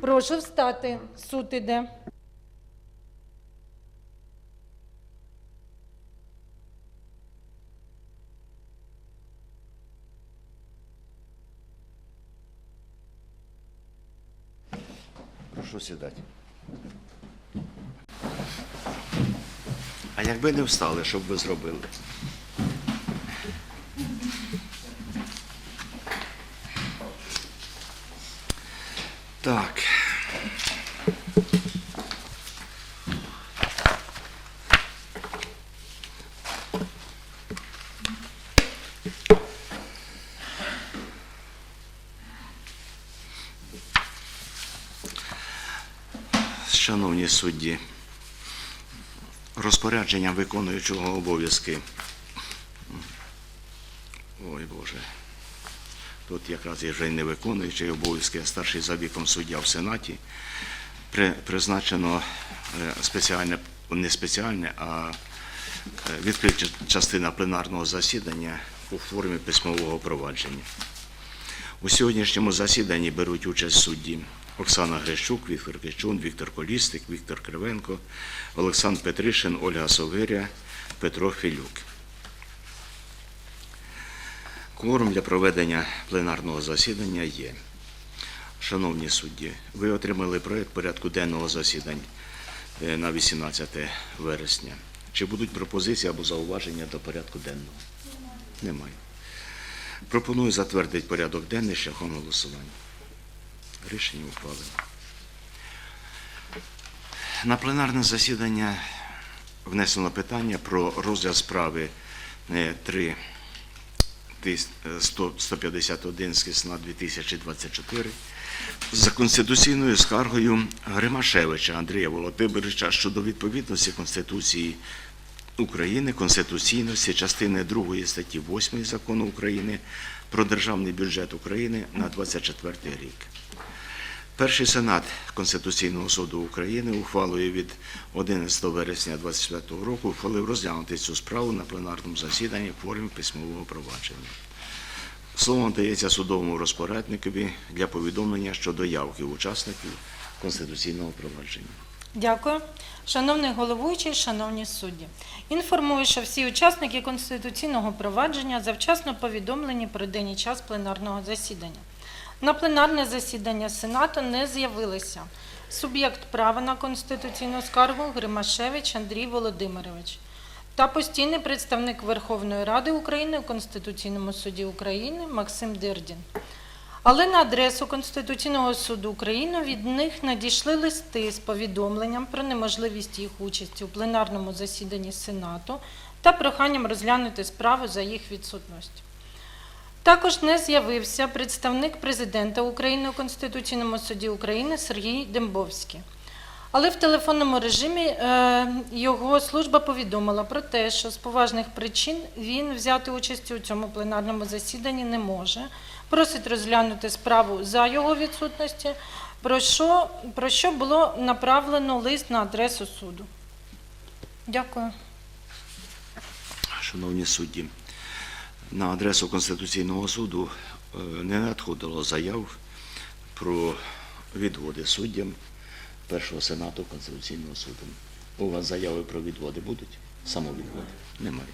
Прошу встати. Суд іде. Прошу сідати. А якби не встали, що б ви зробили? Так. Шановні судді, розпорядженням виконуючого обов'язки. Ой Боже. Тут якраз є вже не виконуючий обов'язки, старший за віком суддя в Сенаті. Призначено е, спеціальне, не спеціальне, а е, відкрита частина пленарного засідання у формі письмового провадження. У сьогоднішньому засіданні беруть участь судді Оксана Грищук, Віктор Кичун, Віктор Колістик, Віктор Кривенко, Олександр Петришин, Ольга Совиря, Петро Філюк. Кворум для проведення пленарного засідання є. Шановні судді, ви отримали проєкт порядку денного засідань е, на 18 вересня. Чи будуть пропозиції або зауваження до порядку денного? Немає. Пропоную затвердити порядок денний шляхом голосування. Рішення ухвалено. На пленарне засідання внесено питання про розгляд справи е, 3 тис- е, 100 151 з кисна 2024 за конституційною скаргою Гримашевича Андрія Володимировича щодо відповідності Конституції України, конституційності частини 2 статті 8 Закону України про державний бюджет України на 24 рік. Перший сенат Конституційного суду України ухвалою від 11 вересня 2025 року ухвалив розглянути цю справу на пленарному засіданні в формі письмового провадження. Слово надається судовому розпорядникові для повідомлення щодо явки учасників конституційного провадження. Дякую. Шановний головуючий, шановні судді. Інформую, що всі учасники конституційного провадження завчасно повідомлені про день і час пленарного засідання. На пленарне засідання Сенату не з'явилися суб'єкт права на конституційну скаргу Гримашевич Андрій Володимирович та постійний представник Верховної Ради України у Конституційному суді України Максим Дирдін. Але на адресу Конституційного суду України від них надійшли листи з повідомленням про неможливість їх участі у пленарному засіданні Сенату та проханням розглянути справу за їх відсутність. Також не з'явився представник президента України у Конституційному суді України Сергій Дембовський. Але в телефонному режимі е, його служба повідомила про те, що з поважних причин він взяти участь у цьому пленарному засіданні не може. Просить розглянути справу за його відсутності, про що, про що було направлено лист на адресу суду. Дякую. Шановні судді, на адресу Конституційного суду не надходило заяв про відводи суддям Першого Сенату Конституційного суду. У вас заяви про відводи будуть? Самовідводи? Немає.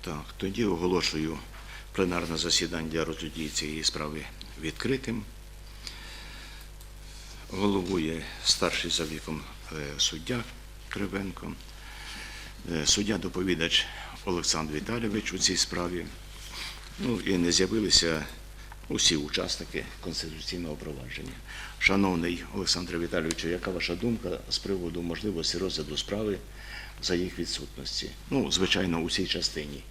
Так, тоді оголошую пленарне засідання для розгляду цієї справи відкритим. Головує старший за віком е, суддя Кривенко. Е, Суддя-доповідач Олександр Віталійович у цій справі. Ну і не з'явилися усі учасники конституційного провадження. Шановний Олександр Віталійовичу, яка ваша думка з приводу можливості розгляду справи за їх відсутності? Ну, звичайно, у цій частині.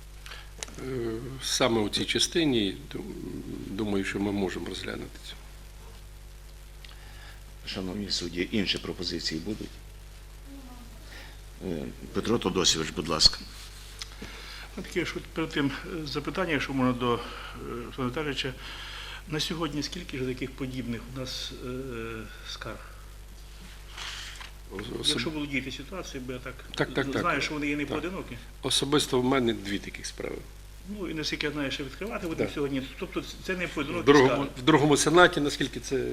Е, Саме у цій частині думаю, що ми можемо розглянути це. Шановні судді, інші пропозиції будуть? Е, Петро Тодосівич, будь ласка. Ну, Таке ж перед тим е, запитання, якщо можна до е, Віталійовича. На сьогодні скільки ж таких подібних у нас е, скарг? Особ- Якщо володієте ситуацією, бо я так, Так, так, так. знаю, що вони є не Так. поодинокі. Особисто в мене дві таких справи. Ну і наскільки я знаю, що відкривати будемо сьогодні. Тобто це не В поодинокі другому, скарги. в другому сенаті, наскільки це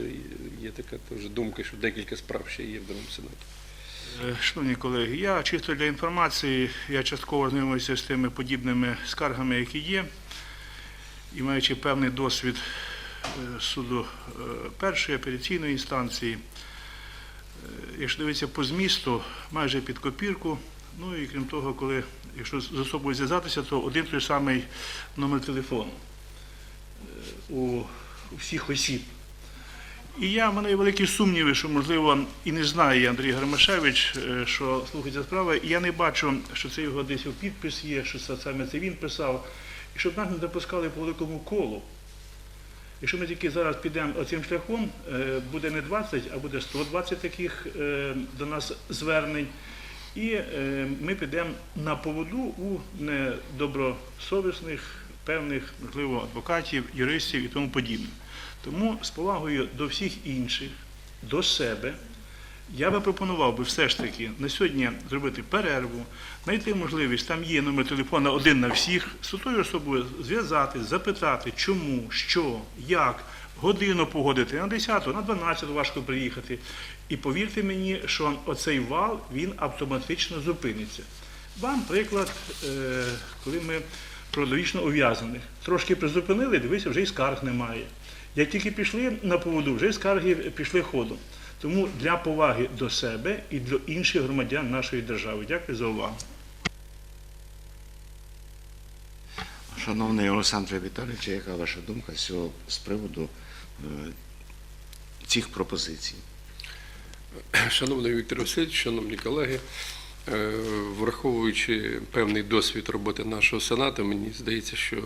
є така теж думка, що декілька справ ще є в другому сенаті. Е, Шановні колеги, я чисто для інформації, я частково знайомився з тими подібними скаргами, які є, і маючи певний досвід е, суду е, першої апеляційної інстанції, якщо дивитися по змісту, майже під копірку. Ну і крім того, коли якщо з особою зв'язатися, то один той самий номер телефону у всіх осіб. І я, в мене є великі сумніви, що, можливо, і не знає Андрій Гармашевич, е, що слухається справа, і я не бачу, що це його десь у підпис є, що це саме це він писав, і щоб нас не допускали по великому колу. Якщо ми тільки зараз підемо оцим шляхом, е, буде не 20, а буде 120 таких е, до нас звернень. І ми підемо на поводу у недобросовісних, певних, можливо, адвокатів, юристів і тому подібне. Тому з повагою до всіх інших, до себе, я би пропонував би все ж таки на сьогодні зробити перерву, знайти можливість, там є номер телефона один на всіх, з тою особою зв'язати, запитати, чому, що, як, годину погодити, на 10, на 12 важко приїхати. І повірте мені, що оцей вал він автоматично зупиниться. Вам приклад, е, коли ми про довічно ув'язаних. Трошки призупинили, дивися, вже і скарг немає. Як тільки пішли на поводу, вже й скарги пішли ходом. Тому для поваги до себе і до інших громадян нашої держави. Дякую за увагу. Шановний Олександре Віталійовичу, яка ваша думка з цього з приводу е, цих пропозицій? Шановний Віктор Васильович, шановні колеги, враховуючи певний досвід роботи нашого сенату, мені здається, що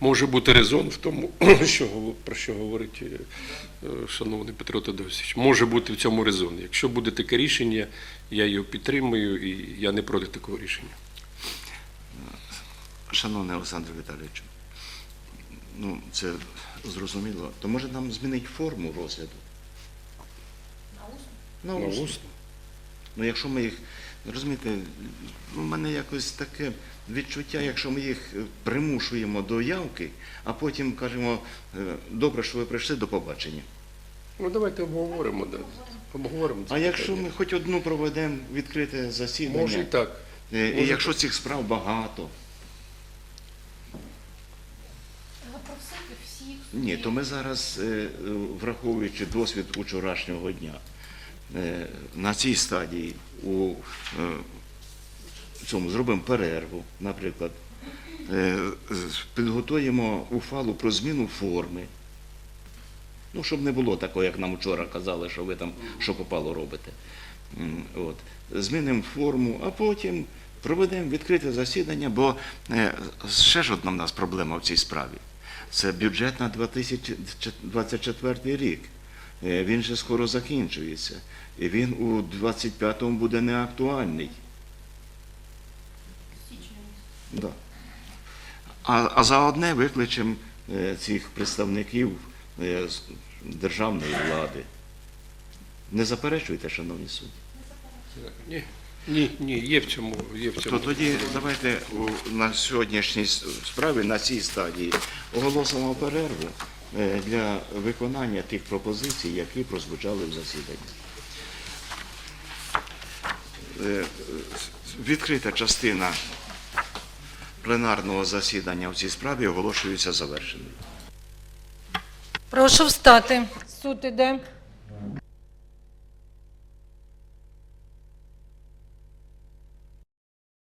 може бути резон в тому, що, про що говорить е, шановний Петро Тодосович. Може бути в цьому резон. Якщо буде таке рішення, я його підтримую і я не проти такого рішення. Шановний Олександр Віталійович, ну це зрозуміло. То може нам змінити форму розгляду? На На усно. усно. Ну, якщо ми їх, розумієте, у мене якось таке відчуття, якщо ми їх примушуємо до явки, а потім кажемо, е, добре, що ви прийшли до побачення. Ну давайте обговоримо. Да. Обговоримо це А якщо питання. ми хоч одну проведемо відкрите засідання, може і так. е, і може якщо цих справ багато, Запросити всіх. ні, то ми зараз, е, враховуючи досвід учорашнього дня, на цій стадії у е, цьому зробимо перерву, наприклад, е, підготуємо ухвалу про зміну форми. Ну, щоб не було такого, як нам вчора казали, що ви там що попало робите. От. Змінимо форму, а потім проведемо відкрите засідання, бо е, ще ж одна в нас проблема в цій справі. Це бюджет на 2024 рік. Е, Він же скоро закінчується. І він у 25-му буде неактуальний. Да. А, а заодне викличемо е, цих представників е, державної влади. Не заперечуйте, шановні судді. Ні, ні, ні, є в цьому. Є в цьому. То тоді давайте у- на сьогоднішній справі, на цій стадії, оголосимо перерву для виконання тих пропозицій, які прозвучали в засіданні. Е, Відкрита частина пленарного засідання в цій справі оголошується завершеною. Прошу встати. Суд іде.